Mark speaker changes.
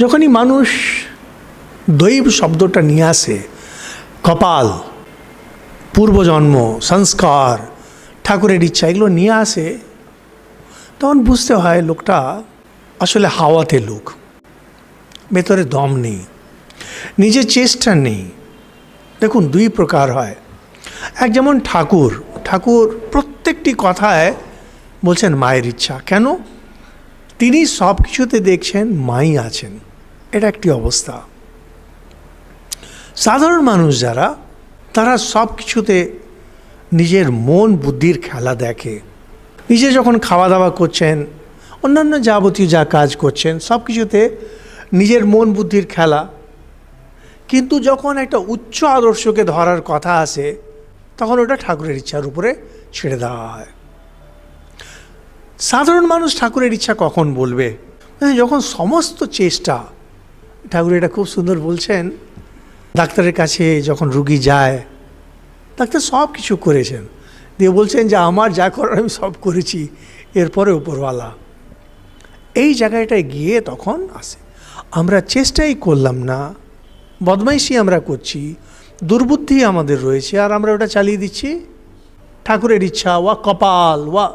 Speaker 1: যখনই মানুষ দৈব শব্দটা নিয়ে আসে, কপাল, পূর্বজন্ম, সংস্কার, ঠাকুরের ইচ্ছা, এগুলো নিয়ে আসে, তখন বুঝতে হয় লোকটা আসলে হাওয়াতে লোক। ভেতরে দম নেই, নিজের চেষ্টা নেই। দেখুন, দুই প্রকার হয়। এক যেমন ঠাকুর ঠাকুর প্রত্যেকটি কথায় বলছেন মায়ের ইচ্ছা। কেন? তিনি সব কিছুতে দেখছেন মাই আছেন। এটা একটি অবস্থা। সাধারণ মানুষ যারা, তারা সব কিছুতে নিজের মন বুদ্ধির খেলা দেখে। নিজে যখন খাওয়া দাওয়া করছেন, অন্যান্য যাবতীয় যা কাজ করছেন সব কিছুতে নিজের মন বুদ্ধির খেলা। কিন্তু যখন একটা উচ্চ আদর্শকে ধরার কথা আসে, তখন ওটা ঠাকুরের ইচ্ছার উপরে ছেড়ে দেওয়া হয়। সাধারণ মানুষ ঠাকুরের ইচ্ছা কখন বলবে? যখন সমস্ত চেষ্টা ঠাকুর এটা খুব সুন্দর বলছেন, ডাক্তারের কাছে যখন রুগী যায়, ডাক্তার সব কিছু করেছেন। দিয়ে বলছেন যে, আমার যা করার আমি সব করেছি, এরপরে উপরওয়ালা। এই জায়গাটায় গিয়ে তখন আসে। আমরা চেষ্টাই করলাম না, বদমাইশি আমরা করছি, দুর্বুদ্ধি আমাদের রয়েছে, আর আমরা ওটা চালিয়ে দিচ্ছি। ঠাকুরের ইচ্ছা, ওয়া কপাল, ওয়া